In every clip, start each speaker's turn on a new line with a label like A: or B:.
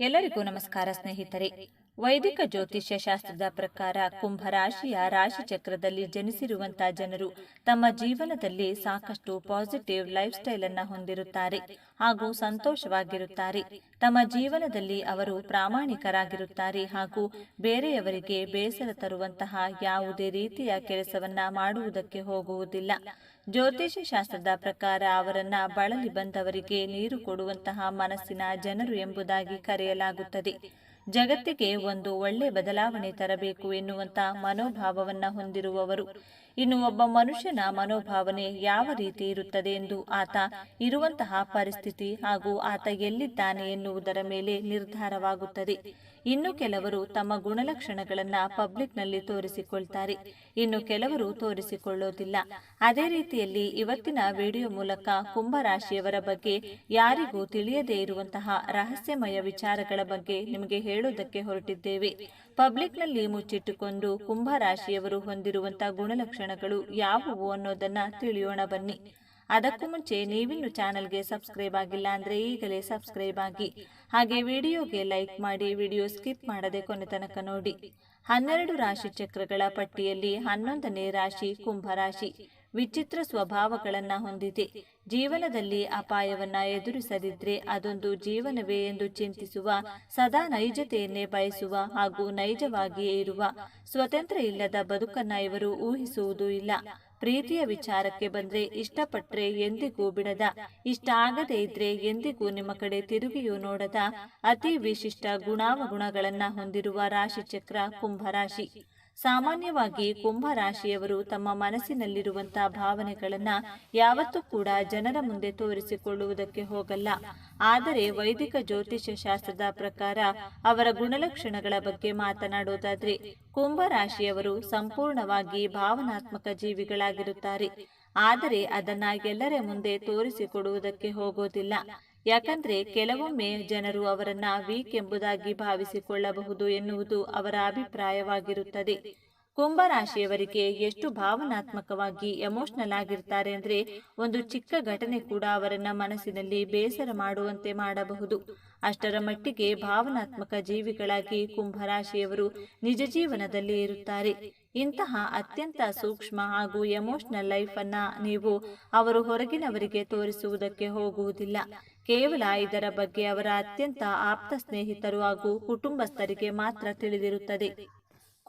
A: ಎಲ್ಲರಿಗೂ ನಮಸ್ಕಾರ, ಸ್ನೇಹಿತರೆ. ವೈದಿಕ ಜ್ಯೋತಿಷ್ಯ ಶಾಸ್ತ್ರದ ಪ್ರಕಾರ ಕುಂಭರಾಶಿಯ ರಾಶಿ ಚಕ್ರದಲ್ಲಿ ಜನಿಸಿರುವಂತಹ ಜನರು ತಮ್ಮ ಜೀವನದಲ್ಲಿ ಸಾಕಷ್ಟು ಪಾಸಿಟಿವ್ ಲೈಫ್ ಸ್ಟೈಲ್ ಅನ್ನು ಹೊಂದಿರುತ್ತಾರೆ ಹಾಗೂ ಸಂತೋಷವಾಗಿರುತ್ತಾರೆ. ತಮ್ಮ ಜೀವನದಲ್ಲಿ ಅವರು ಪ್ರಾಮಾಣಿಕರಾಗಿರುತ್ತಾರೆ ಹಾಗೂ ಬೇರೆಯವರಿಗೆ ಬೇಸರ ತರುವಂತಹ ಯಾವುದೇ ರೀತಿಯ ಕೆಲಸವನ್ನ ಮಾಡುವುದಕ್ಕೆ ಹೋಗುವುದಿಲ್ಲ. ಜ್ಯೋತಿಷ್ಯ ಶಾಸ್ತ್ರದ ಪ್ರಕಾರ ಅವರನ್ನ ಬಳಲಿ ಬಂದವರಿಗೆ ನೀರು ಕೊಡುವಂತಹ ಮನಸ್ಸಿನ ಜನರು ಎಂಬುದಾಗಿ ಕರೆಯಲಾಗುತ್ತದೆ. ಜಗತ್ತಿಗೆ ಒಂದು ಒಳ್ಳೆ ಬದಲಾವಣೆ ತರಬೇಕು ಎನ್ನುವಂತಹ ಮನೋಭಾವವನ್ನು ಹೊಂದಿರುವವರು. ಇನ್ನು ಒಬ್ಬ ಮನುಷ್ಯನ ಮನೋಭಾವನೆ ಯಾವ ರೀತಿ ಇರುತ್ತದೆ ಎಂದು ಆತ ಇರುವಂತಹ ಪರಿಸ್ಥಿತಿ ಹಾಗೂ ಆತ ಎಲ್ಲಿದ್ದಾನೆ ಎನ್ನುವುದರ ಮೇಲೆ ನಿರ್ಧಾರವಾಗುತ್ತದೆ. ಇನ್ನು ಕೆಲವರು ತಮ್ಮ ಗುಣಲಕ್ಷಣಗಳನ್ನು ಪಬ್ಲಿಕ್ನಲ್ಲಿ ತೋರಿಸಿಕೊಳ್ತಾರೆ. ಇನ್ನು ಕೆಲವರು ತೋರಿಸಿಕೊಳ್ಳೋದಿಲ್ಲ. ಅದೇ ರೀತಿಯಲ್ಲಿ ಇವತ್ತಿನ ವಿಡಿಯೋ ಮೂಲಕ ಕುಂಭರಾಶಿಯವರ ಬಗ್ಗೆ ಯಾರಿಗೂ ತಿಳಿಯದೇ ಇರುವಂತಹ ರಹಸ್ಯಮಯ ವಿಚಾರಗಳ ಬಗ್ಗೆ ನಿಮಗೆ ಹೇಳುವುದಕ್ಕೆ ಹೊರಟಿದ್ದೇವೆ. ಪಬ್ಲಿಕ್ನಲ್ಲಿ ಮುಚ್ಚಿಟ್ಟುಕೊಂಡು ಕುಂಭರಾಶಿಯವರು ಹೊಂದಿರುವಂಥ ಗುಣಲಕ್ಷಣಗಳು ಯಾವುವು ಅನ್ನೋದನ್ನ ತಿಳಿಯೋಣ ಬನ್ನಿ. ಅದಕ್ಕೂ ಮುಂಚೆ ನೀವಿನ್ನು ಚಾನಲ್ಗೆ ಸಬ್ಸ್ಕ್ರೈಬ್ ಆಗಿಲ್ಲ ಅಂದ್ರೆ ಈಗಲೇ ಸಬ್ಸ್ಕ್ರೈಬ್ ಆಗಿ. ಹಾಗೆ ವಿಡಿಯೋಗೆ ಲೈಕ್ ಮಾಡಿ ವಿಡಿಯೋ ಸ್ಕಿಪ್ ಮಾಡದೆ ಕೊನೆ ತನಕ ನೋಡಿ. ಹನ್ನೆರಡು ರಾಶಿ ಚಕ್ರಗಳ ಪಟ್ಟಿಯಲ್ಲಿ ಹನ್ನೊಂದನೇ ರಾಶಿ ಕುಂಭರಾಶಿ. ವಿಚಿತ್ರ ಸ್ವಭಾವಗಳನ್ನು ಹೊಂದಿದೆ. ಜೀವನದಲ್ಲಿ ಅಪಾಯವನ್ನ ಎದುರಿಸದಿದ್ರೆ ಅದೊಂದು ಜೀವನವೇ ಎಂದು ಚಿಂತಿಸುವ, ಸದಾ ನೈಜತೆಯನ್ನೇ ಬಯಸುವ ಹಾಗೂ ನೈಜವಾಗಿಯೇ ಇರುವ, ಸ್ವತಂತ್ರ ಇಲ್ಲದ ಬದುಕನ್ನ ಇವರು ಊಹಿಸುವುದೂ ಇಲ್ಲ. ಪ್ರೀತಿಯ ವಿಚಾರಕ್ಕೆ ಬಂದ್ರೆ ಇಷ್ಟಪಟ್ರೆ ಎಂದಿಗೂ ಬಿಡದ ಇಷ್ಟ ಆಗದೇ ಇದ್ರೆ ಎಂದಿಗೂ ನಿಮ್ಮ ಕಡೆ ತಿರುಗಿಯೂ ನೋಡದ, ಅತಿ ವಿಶಿಷ್ಟ ಗುಣಾವಗುಣಗಳನ್ನ ಹೊಂದಿರುವ ರಾಶಿಚಕ್ರ ಕುಂಭರಾಶಿ ಸಾಮಾನ್ಯವಾಗಿ ಕುಂಭ ರಾಶಿಯವರು ತಮ್ಮ ಮನಸ್ಸಿನಲ್ಲಿರುವಂತಹ ಭಾವನೆಗಳನ್ನ ಯಾವತ್ತೂ ಕೂಡ ಜನರ ಮುಂದೆ ತೋರಿಸಿಕೊಳ್ಳುವುದಕ್ಕೆ ಹೋಗಲ್ಲ. ಆದರೆ ವೈದಿಕ ಜ್ಯೋತಿಷ್ಯ ಶಾಸ್ತ್ರದ ಪ್ರಕಾರ ಅವರ ಗುಣಲಕ್ಷಣಗಳ ಬಗ್ಗೆ ಮಾತನಾಡೋದಾದ್ರೆ, ಕುಂಭ ರಾಶಿಯವರು ಸಂಪೂರ್ಣವಾಗಿ ಭಾವನಾತ್ಮಕ ಜೀವಿಗಳಾಗಿರುತ್ತಾರೆ. ಆದರೆ ಅದನ್ನ ಎಲ್ಲರ ಮುಂದೆ ತೋರಿಸಿಕೊಡುವುದಕ್ಕೆ ಹೋಗೋದಿಲ್ಲ. ಯಾಕಂದ್ರೆ ಕೆಲವೊಮ್ಮೆ ಜನರು ಅವರನ್ನ ವೀಕ್ ಎಂಬುದಾಗಿ ಭಾವಿಸಿಕೊಳ್ಳಬಹುದು ಎನ್ನುವುದು ಅವರ ಅಭಿಪ್ರಾಯವಾಗಿರುತ್ತದೆ. ಕುಂಭರಾಶಿಯವರಿಗೆ ಎಷ್ಟು ಭಾವನಾತ್ಮಕವಾಗಿ ಎಮೋಷನಲ್ ಆಗಿರ್ತಾರೆ ಅಂದ್ರೆ ಒಂದು ಚಿಕ್ಕ ಘಟನೆ ಕೂಡ ಅವರನ್ನ ಮನಸ್ಸಿನಲ್ಲಿ ಬೇಸರ ಮಾಡುವಂತೆ ಮಾಡಬಹುದು. ಅಷ್ಟರ ಮಟ್ಟಿಗೆ ಭಾವನಾತ್ಮಕ ಜೀವಿಗಳಾಗಿ ಕುಂಭರಾಶಿಯವರು ನಿಜ ಜೀವನದಲ್ಲಿ ಇರುತ್ತಾರೆ. ಇಂತಹ ಅತ್ಯಂತ ಸೂಕ್ಷ್ಮ ಹಾಗೂ ಎಮೋಷನಲ್ ಲೈಫ್ ಅನ್ನ ನೀವು ಅವರು ಹೊರಗಿನವರಿಗೆ ತೋರಿಸುವುದಕ್ಕೆ ಹೋಗುವುದಿಲ್ಲ. ಕೇವಲ ಇದರ ಬಗ್ಗೆ ಅವರ ಅತ್ಯಂತ ಆಪ್ತ ಸ್ನೇಹಿತರು ಹಾಗೂ ಕುಟುಂಬಸ್ಥರಿಗೆ ಮಾತ್ರ ತಿಳಿದಿರುತ್ತದೆ.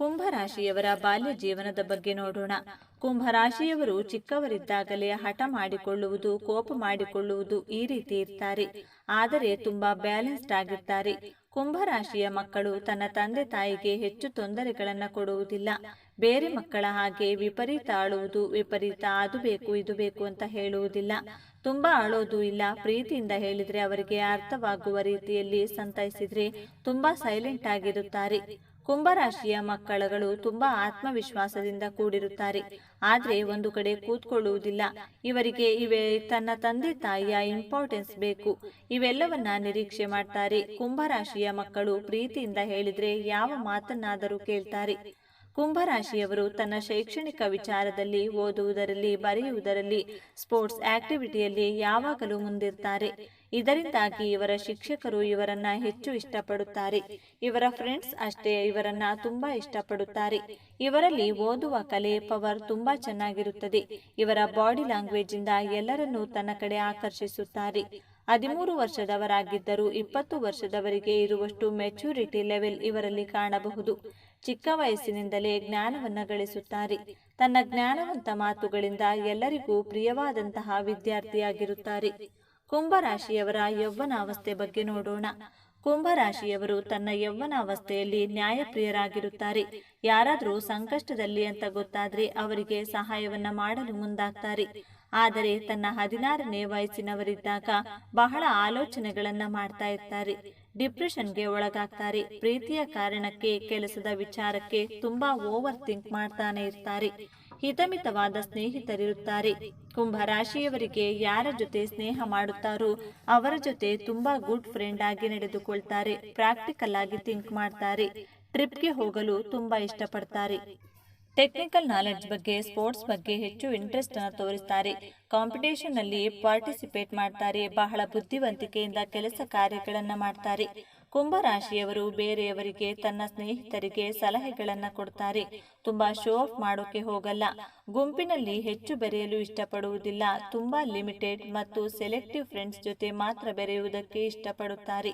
A: ಕುಂಭರಾಶಿಯವರ ಬಾಲ್ಯ ಜೀವನದ ಬಗ್ಗೆ ನೋಡೋಣ. ಕುಂಭರಾಶಿಯವರು ಚಿಕ್ಕವರಿದ್ದಾಗಲೇ ಹಠ ಮಾಡಿಕೊಳ್ಳುವುದು, ಕೋಪ ಮಾಡಿಕೊಳ್ಳುವುದು ಈ ರೀತಿ ಇರ್ತಾರೆ. ಆದರೆ ತುಂಬಾ ಬ್ಯಾಲೆನ್ಸ್ಡ್ ಆಗಿರ್ತಾರೆ. ಕುಂಭರಾಶಿಯ ಮಕ್ಕಳು ತನ್ನ ತಂದೆ ತಾಯಿಗೆ ಹೆಚ್ಚು ತೊಂದರೆಗಳನ್ನು ಕೊಡುವುದಿಲ್ಲ. ಬೇರೆ ಮಕ್ಕಳ ಹಾಗೆ ವಿಪರೀತ ಆಳುವುದು, ವಿಪರೀತ ಅದು ಬೇಕು, ಇದು ಬೇಕು ಅಂತ ಹೇಳುವುದಿಲ್ಲ. ತುಂಬಾ ಆಳೋದು ಇಲ್ಲ. ಪ್ರೀತಿಯಿಂದ ಹೇಳಿದ್ರೆ ಅವರಿಗೆ ಅರ್ಥವಾಗುವ ರೀತಿಯಲ್ಲಿ ಸಂತೈಸಿದ್ರೆ ತುಂಬಾ ಸೈಲೆಂಟ್ ಆಗಿರುತ್ತಾರೆ. ಕುಂಭರಾಶಿಯ ಮಕ್ಕಳಗಳು ತುಂಬಾ ಆತ್ಮವಿಶ್ವಾಸದಿಂದ ಕೂಡಿರುತ್ತಾರೆ. ಆದರೆ ಒಂದು ಕಡೆ ಕೂತ್ಕೊಳ್ಳುವುದಿಲ್ಲ. ಇವರಿಗೆ ಇವೆ ತನ್ನ ತಂದೆ ತಾಯಿಯ ಇಂಪಾರ್ಟೆನ್ಸ್ ಬೇಕು. ಇವೆಲ್ಲವನ್ನ ನಿರೀಕ್ಷೆ ಮಾಡ್ತಾರೆ. ಕುಂಭರಾಶಿಯ ಮಕ್ಕಳು ಪ್ರೀತಿಯಿಂದ ಹೇಳಿದ್ರೆ ಯಾವ ಮಾತನ್ನಾದರೂ ಕೇಳ್ತಾರೆ. ಕುಂಭರಾಶಿಯವರು ತನ್ನ ಶೈಕ್ಷಣಿಕ ವಿಚಾರದಲ್ಲಿ, ಓದುವುದರಲ್ಲಿ, ಬರೆಯುವುದರಲ್ಲಿ ಸ್ಪೋರ್ಟ್ಸ್ ಆಕ್ಟಿವಿಟಿಯಲ್ಲಿ ಯಾವಾಗಲೂ ಮುಂದಿರ್ತಾರೆ. ಇದರಿಂದಾಗಿ ಇವರ ಶಿಕ್ಷಕರು ಇವರನ್ನ ಹೆಚ್ಚು ಇಷ್ಟಪಡುತ್ತಾರೆ. ಇವರ ಫ್ರೆಂಡ್ಸ್ ಅಷ್ಟೇ ಇವರನ್ನ ತುಂಬಾ ಇಷ್ಟಪಡುತ್ತಾರೆ. ಇವರಲ್ಲಿ ಓದುವ ಕಲೆ, ಪವರ್ ತುಂಬಾ ಚೆನ್ನಾಗಿರುತ್ತದೆ. ಇವರ ಬಾಡಿ ಲ್ಯಾಂಗ್ವೇಜ್ ಇಂದ ಎಲ್ಲರನ್ನೂ ತನ್ನ ಕಡೆ ಆಕರ್ಷಿಸುತ್ತಾರೆ. ಹದಿಮೂರು ವರ್ಷದವರಾಗಿದ್ದರೂ ಇಪ್ಪತ್ತು ವರ್ಷದವರಿಗೆ ಇರುವಷ್ಟು ಮೆಚುರಿಟಿ ಲೆವೆಲ್ ಇವರಲ್ಲಿ ಕಾಣಬಹುದು. ಚಿಕ್ಕ ವಯಸ್ಸಿನಿಂದಲೇ ಜ್ಞಾನವನ್ನು ಗಳಿಸುತ್ತಾರೆ. ತನ್ನ ಜ್ಞಾನವಂತ ಮಾತುಗಳಿಂದ ಎಲ್ಲರಿಗೂ ಪ್ರಿಯವಾದಂತಹ ವಿದ್ಯಾರ್ಥಿಯಾಗಿರುತ್ತಾರೆ. ಕುಂಭರಾಶಿಯವರ ಯೌವನಾವಸ್ಥೆ ಬಗ್ಗೆ ನೋಡೋಣ. ಕುಂಭರಾಶಿಯವರು ತನ್ನ ಯೌವನಾವಸ್ಥೆಯಲ್ಲಿ ನ್ಯಾಯಪ್ರಿಯರಾಗಿರುತ್ತಾರೆ. ಯಾರಾದರೂ ಸಂಕಷ್ಟದಲ್ಲಿ ಅಂತ ಗೊತ್ತಾದ್ರೆ ಅವರಿಗೆ ಸಹಾಯವನ್ನ ಮಾಡಲು ಮುಂದಾಗ್ತಾರೆ. ಆದರೆ ತನ್ನ ಹದಿನಾರನೇ ವಯಸ್ಸಿನವರಿದ್ದಾಗ ಬಹಳ ಆಲೋಚನೆಗಳನ್ನ ಮಾಡ್ತಾ ಇರ್ತಾರೆ. ಡಿಪ್ರೆಷನ್ಗೆ ಒಳಗಾಗ್ತಾರೆ. ಪ್ರೀತಿಯ ಕಾರಣಕ್ಕೆ ಕೆಲಸದ ವಿಚಾರಕ್ಕೆ ತುಂಬಾ ಓವರ್ ಥಿಂಕ್ ಮಾಡ್ತಾನೆ ಇರ್ತಾರೆ. ಹಿತಮಿತವಾದ ಸ್ನೇಹಿತರಿರುತ್ತಾರೆ. ಕುಂಭ ರಾಶಿಯವರಿಗೆ ಯಾರ ಜೊತೆ ಸ್ನೇಹ ಮಾಡುತ್ತಾರೋ ಅವರ ಜೊತೆ ತುಂಬಾ ಗುಡ್ ಫ್ರೆಂಡ್ ಆಗಿ ನಡೆದುಕೊಳ್ತಾರೆ. ಪ್ರಾಕ್ಟಿಕಲ್ ಆಗಿ ಥಿಂಕ್ ಮಾಡ್ತಾರೆ. ಟ್ರಿಪ್ಗೆ ಹೋಗಲು ತುಂಬಾ ಇಷ್ಟಪಡ್ತಾರೆ. ಟೆಕ್ನಿಕಲ್ ನಾಲೆಡ್ಜ್ ಬಗ್ಗೆ, ಸ್ಪೋರ್ಟ್ಸ್ ಬಗ್ಗೆ ಹೆಚ್ಚು ಇಂಟ್ರೆಸ್ಟ್ ಅನ್ನು ತೋರಿಸ್ತಾರೆ. ಕಾಂಪಿಟೇಷನ್ ಅಲ್ಲಿ ಪಾರ್ಟಿಸಿಪೇಟ್ ಮಾಡ್ತಾರೆ. ಬಹಳ ಬುದ್ಧಿವಂತಿಕೆಯಿಂದ ಕೆಲಸ ಕಾರ್ಯಗಳನ್ನು ಮಾಡ್ತಾರೆ. ಕುಂಭರಾಶಿಯವರು ಬೇರೆಯವರಿಗೆ ತನ್ನ ಸ್ನೇಹಿತರಿಗೆ ಸಲಹೆಗಳನ್ನು ಕೊಡ್ತಾರೆ. ತುಂಬಾ ಶೋ ಆಫ್ ಮಾಡೋಕೆ ಹೋಗಲ್ಲ. ಗುಂಪಿನಲ್ಲಿ ಹೆಚ್ಚು ಬೆರೆಯಲು ಇಷ್ಟಪಡುವುದಿಲ್ಲ. ತುಂಬಾ ಲಿಮಿಟೆಡ್ ಮತ್ತು ಸೆಲೆಕ್ಟಿವ್ ಫ್ರೆಂಡ್ಸ್ ಜೊತೆ ಮಾತ್ರ ಬೆರೆಯುವುದಕ್ಕೆ ಇಷ್ಟಪಡುತ್ತಾರೆ.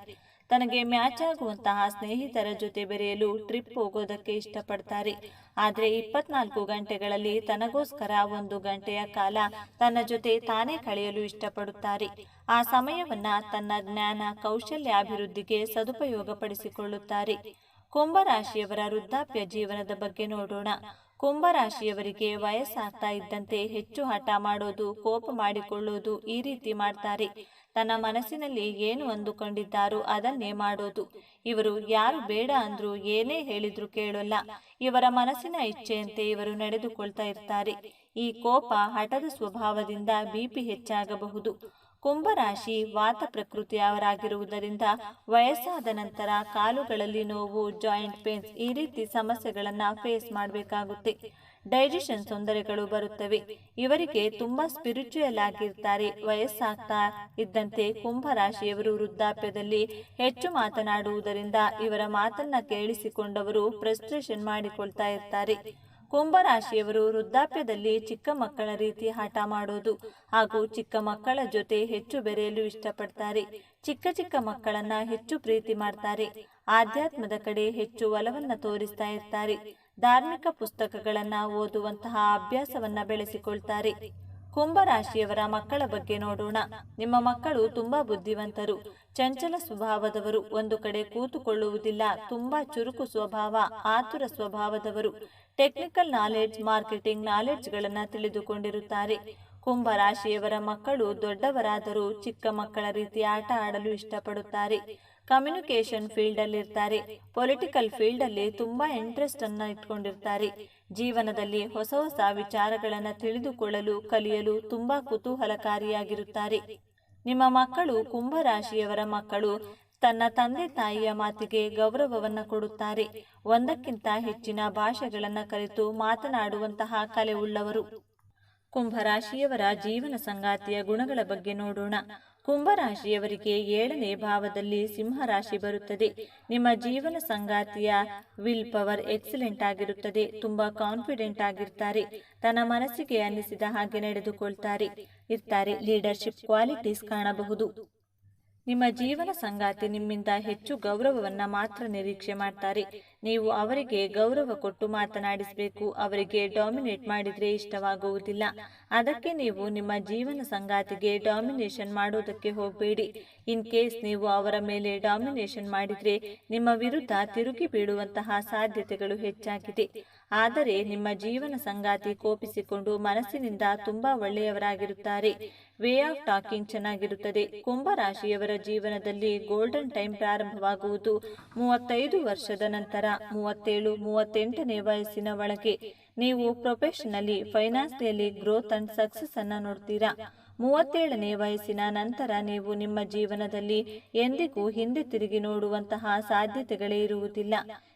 A: ತನಗೆ ಮ್ಯಾಚ್ ಆಗುವಂತಹ ಸ್ನೇಹಿತರ ಜೊತೆ ಬೆರೆಯಲು ಟ್ರಿಪ್ ಹೋಗೋದಕ್ಕೆ ಇಷ್ಟಪಡ್ತಾರೆ. ಆದರೆ ಇಪ್ಪತ್ನಾಲ್ಕು ಗಂಟೆಗಳಲ್ಲಿ ತನಗೋಸ್ಕರ ಒಂದು ಗಂಟೆಯ ಕಾಲ ತನ್ನ ಜೊತೆ ತಾನೇ ಕಳೆಯಲು ಇಷ್ಟಪಡುತ್ತಾರೆ. ಆ ಸಮಯವನ್ನ ತನ್ನ ಜ್ಞಾನ, ಕೌಶಲ್ಯ ಅಭಿವೃದ್ಧಿಗೆ ಸದುಪಯೋಗಪಡಿಸಿಕೊಳ್ಳುತ್ತಾರೆ. ಕುಂಭರಾಶಿಯವರ ವೃದ್ಧಾಪ್ಯ ಜೀವನದ ಬಗ್ಗೆ ನೋಡೋಣ. ಕುಂಭರಾಶಿಯವರಿಗೆ ವಯಸ್ಸಾಗ್ತಾ ಇದ್ದಂತೆ ಹೆಚ್ಚು ಹಠ ಮಾಡೋದು, ಕೋಪ ಮಾಡಿಕೊಳ್ಳೋದು ಈ ರೀತಿ ಮಾಡ್ತಾರೆ. ತನ್ನ ಮನಸ್ಸಿನಲ್ಲಿ ಏನು ಅಂದುಕೊಂಡಿದ್ದಾರೋ ಅದನ್ನೇ ಮಾಡೋದು. ಇವರು ಯಾರು ಬೇಡ ಅಂದ್ರೂ ಏನೇ ಹೇಳಿದ್ರು ಕೇಳೋಲ್ಲ. ಇವರ ಮನಸ್ಸಿನ ಇಚ್ಛೆಯಂತೆ ಇವರು ನಡೆದುಕೊಳ್ತಾ ಇರ್ತಾರೆ. ಈ ಕೋಪ ಹಠದ ಸ್ವಭಾವದಿಂದ ಬಿಪಿ ಹೆಚ್ಚಾಗಬಹುದು. ಕುಂಭರಾಶಿ ವಾತ ಪ್ರಕೃತಿಯವರಾಗಿರುವುದರಿಂದ ವಯಸ್ಸಾದ ನಂತರ ಕಾಲುಗಳಲ್ಲಿ ನೋವು, ಜಾಯಿಂಟ್ ಪೇನ್ಸ್ ಈ ರೀತಿ ಸಮಸ್ಯೆಗಳನ್ನು ಫೇಸ್ ಮಾಡಬೇಕಾಗುತ್ತೆ. ಡೈಜೆಷನ್ ತೊಂದರೆಗಳು ಬರುತ್ತವೆ. ಇವರಿಗೆ ತುಂಬಾ ಸ್ಪಿರಿಚುಯಲ್ ಆಗಿರ್ತಾರೆ. ವಯಸ್ಸಾಗ್ತಾ ಇದ್ದಂತೆ ಕುಂಭರಾಶಿಯವರು ವೃದ್ಧಾಪ್ಯದಲ್ಲಿ ಹೆಚ್ಚು ಮಾತನಾಡುವುದರಿಂದ ಇವರ ಮಾತನ್ನ ಕೇಳಿಸಿಕೊಂಡವರು ಫ್ರಸ್ಟ್ರೇಷನ್ ಮಾಡಿಕೊಳ್ತಾ ಇರ್ತಾರೆ. ಕುಂಭರಾಶಿಯವರು ವೃದ್ಧಾಪ್ಯದಲ್ಲಿ ಚಿಕ್ಕ ಮಕ್ಕಳ ರೀತಿ ಹಠ ಮಾಡೋದು ಹಾಗೂ ಚಿಕ್ಕ ಮಕ್ಕಳ ಜೊತೆ ಹೆಚ್ಚು ಬೆರೆಯಲು ಇಷ್ಟಪಡ್ತಾರೆ. ಚಿಕ್ಕ ಚಿಕ್ಕ ಮಕ್ಕಳನ್ನ ಹೆಚ್ಚು ಪ್ರೀತಿ ಮಾಡ್ತಾರೆ. ಆಧ್ಯಾತ್ಮದ ಕಡೆ ಹೆಚ್ಚು ಒಲವನ್ನ ತೋರಿಸ್ತಾ ಇರ್ತಾರೆ. ಧಾರ್ಮಿಕ ಪುಸ್ತಕಗಳನ್ನು ಓದುವಂತಹ ಅಭ್ಯಾಸವನ್ನ ಬೆಳೆಸಿಕೊಳ್ತಾರೆ. ಕುಂಭರಾಶಿಯವರ ಮಕ್ಕಳ ಬಗ್ಗೆ ನೋಡೋಣ. ನಿಮ್ಮ ಮಕ್ಕಳು ತುಂಬಾ ಬುದ್ಧಿವಂತರು. ಚಂಚಲ ಸ್ವಭಾವದವರು. ಒಂದು ಕಡೆ ಕೂತುಕೊಳ್ಳುವುದಿಲ್ಲ. ತುಂಬಾ ಚುರುಕು ಸ್ವಭಾವ, ಆತುರ ಸ್ವಭಾವದವರು. ಟೆಕ್ನಿಕಲ್ ನಾಲೆಡ್ಜ್, ಮಾರ್ಕೆಟಿಂಗ್ ನಾಲೆಡ್ಜ್ಗಳನ್ನು ತಿಳಿದುಕೊಂಡಿರುತ್ತಾರೆ. ಕುಂಭರಾಶಿಯವರ ಮಕ್ಕಳು ದೊಡ್ಡವರಾದರೂ ಚಿಕ್ಕ ಮಕ್ಕಳ ರೀತಿ ಆಟ ಆಡಲು ಇಷ್ಟಪಡುತ್ತಾರೆ. ಕಮ್ಯುನಿಕೇಶನ್ ಫೀಲ್ಡ್ ಅಲ್ಲಿ ಇರ್ತಾರೆ ಪೊಲಿಟಿಕಲ್ ಫೀಲ್ಡ್ ಅಲ್ಲಿ ತುಂಬಾ ಇಂಟ್ರೆಸ್ಟ್ ಅನ್ನ ಇಟ್ಕೊಂಡಿರ್ತಾರೆ. ಜೀವನದಲ್ಲಿ ಹೊಸ ಹೊಸ ವಿಚಾರಗಳನ್ನು ತಿಳಿದುಕೊಳ್ಳಲು, ಕಲಿಯಲು ತುಂಬಾ ಕುತೂಹಲಕಾರಿಯಾಗಿರುತ್ತಾರೆ. ನಿಮ್ಮ ಮಕ್ಕಳು ಕುಂಭರಾಶಿಯವರ ಮಕ್ಕಳು ತನ್ನ ತಂದೆ ತಾಯಿಯ ಮಾತಿಗೆ ಗೌರವವನ್ನು ಕೊಡುತ್ತಾರೆ. ಒಂದಕ್ಕಿಂತ ಹೆಚ್ಚಿನ ಭಾಷೆಗಳನ್ನು ಕಲಿತು ಮಾತನಾಡುವಂತಹ ಕಲೆ ಉಳ್ಳವರು. ಕುಂಭರಾಶಿಯವರ ಜೀವನ ಸಂಗಾತಿಯ ಗುಣಗಳ ಬಗ್ಗೆ ನೋಡೋಣ. ಕುಂಭರಾಶಿಯವರಿಗೆ ಏಳನೇ ಭಾವದಲ್ಲಿ ಸಿಂಹರಾಶಿ ಬರುತ್ತದೆ. ನಿಮ್ಮ ಜೀವನ ಸಂಗಾತಿಯ ವಿಲ್ ಪವರ್ ಎಕ್ಸಲೆಂಟ್ ಆಗಿರುತ್ತದೆ. ತುಂಬಾ ಕಾನ್ಫಿಡೆಂಟ್ ಆಗಿರ್ತಾರೆ. ತನ್ನ ಮನಸ್ಸಿಗೆ ಅನ್ನಿಸಿದ ಹಾಗೆ ನಡೆದುಕೊಳ್ತಾರೆ. ಇರ್ತಾರೆ. ಲೀಡರ್ಶಿಪ್ ಕ್ವಾಲಿಟೀಸ್ ಕಾಣಬಹುದು. ನಿಮ್ಮ ಜೀವನ ಸಂಗಾತಿ ನಿಮ್ಮಿಂದ ಹೆಚ್ಚು ಗೌರವವನ್ನ ಮಾತ್ರ ನಿರೀಕ್ಷೆ ಮಾಡ್ತಾರೆ. ನೀವು ಅವರಿಗೆ ಗೌರವ ಕೊಟ್ಟು ಮಾತನಾಡಿಸಬೇಕು. ಅವರಿಗೆ ಡಾಮಿನೇಟ್ ಮಾಡಿದರೆ ಇಷ್ಟವಾಗುವುದಿಲ್ಲ. ಅದಕ್ಕೆ ನೀವು ನಿಮ್ಮ ಜೀವನ ಸಂಗಾತಿಗೆ ಡಾಮಿನೇಷನ್ ಮಾಡೋದಕ್ಕೆ ಹೋಗಬೇಡಿ. ಇನ್ ಕೇಸ್ ನೀವು ಅವರ ಮೇಲೆ ಡಾಮಿನೇಷನ್ ಮಾಡಿದರೆ ನಿಮ್ಮ ವಿರುದ್ಧ ತಿರುಗಿ ಬೀಳುವಂತಹ ಸಾಧ್ಯತೆಗಳು ಹೆಚ್ಚಾಗಿದೆ. ಆದರೆ ನಿಮ್ಮ ಜೀವನ ಸಂಗಾತಿ ಕೋಪಿಸಿಕೊಂಡು ಮನಸ್ಸಿನಿಂದ ತುಂಬಾ ಒಳ್ಳೆಯವರಾಗಿರುತ್ತಾರೆ. ವೇ ಆಫ್ ಟಾಕಿಂಗ್ ಚೆನ್ನಾಗಿರುತ್ತದೆ. ಕುಂಭರಾಶಿಯವರ ಜೀವನದಲ್ಲಿ ಗೋಲ್ಡನ್ ಟೈಮ್ ಪ್ರಾರಂಭವಾಗುವುದು. ಮೂವತ್ತೈದು ವರ್ಷದ ನಂತರ ಮೂವತ್ತೇಳು, ಮೂವತ್ತೆಂಟನೇ ವಯಸ್ಸಿನ ಒಳಗೆ ನೀವು ಪ್ರೊಫೆಷನಲಿ ಫೈನಾನ್ಸ್ನಲ್ಲಿ ಗ್ರೋತ್ ಅಂಡ್ ಸಕ್ಸಸ್ ಅನ್ನ ನೋಡ್ತೀರಾ? ಮೂವತ್ತೇಳನೇ ವಯಸ್ಸಿನ ನಂತರ ನೀವು ನಿಮ್ಮ ಜೀವನದಲ್ಲಿ ಎಂದಿಗೂ ಹಿಂದೆ ತಿರುಗಿ ನೋಡುವಂತಹ ಸಾಧ್ಯತೆಗಳೇ ಇರುವುದಿಲ್ಲ.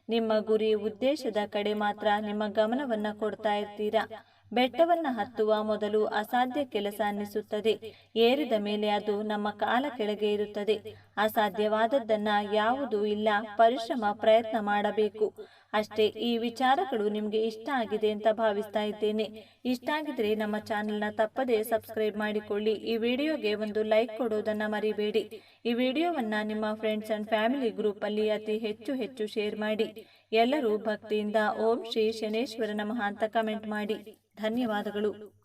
A: ನಿಮ್ಮ ಗುರಿ, ಉದ್ದೇಶದ ಕಡೆ ಮಾತ್ರ ನಿಮ್ಮ ಗಮನವನ್ನ ಕೊಡ್ತಾ ಇರ್ತೀರಾ? ಬೆಟ್ಟವನ್ನ ಹತ್ತುವ ಮೊದಲು ಅಸಾಧ್ಯ ಕೆಲಸ ಅನ್ನಿಸುತ್ತದೆ. ಏರಿದ ಮೇಲೆ ಅದು ನಮ್ಮ ಕಾಲ ಕೆಳಗೆ ಇರುತ್ತದೆ. ಅಸಾಧ್ಯವಾದದ್ದನ್ನ ಯಾವುದೂ ಇಲ್ಲ. ಪರಿಶ್ರಮ, ಪ್ರಯತ್ನ ಮಾಡಬೇಕು. ಅಷ್ಟೇ, ಈ ವಿಚಾರಗಳು ನಿಮಗೆ ಇಷ್ಟ ಆಗಿದೆ ಅಂತ ಭಾವಿಸ್ತಾ ಇದ್ದೇನೆ. ಇಷ್ಟ ಆಗಿದ್ರೆ ನಮ್ಮ ಚಾನೆಲ್ನ ತಪ್ಪದೇ ಸಬ್ಸ್ಕ್ರೈಬ್ ಮಾಡಿಕೊಳ್ಳಿ. ಈ ವಿಡಿಯೋಗೆ ಒಂದು ಲೈಕ್ ಕೊಡೋದನ್ನ ಮರಿಬೇಡಿ. ಈ ವಿಡಿಯೋವನ್ನು ನಿಮ್ಮ ಫ್ರೆಂಡ್ಸ್ ಅಂಡ್ ಫ್ಯಾಮಿಲಿ ಗ್ರೂಪಲ್ಲಿ ಅತಿ ಹೆಚ್ಚು ಹೆಚ್ಚು ಶೇರ್ ಮಾಡಿ. ಎಲ್ಲರೂ ಭಕ್ತಿಯಿಂದ ಓಂ ಶ್ರೀ ಶನೇಶ್ವರ ನಮಃ ಅಂತ ಕಮೆಂಟ್ ಮಾಡಿ. ಧನ್ಯವಾದಗಳು.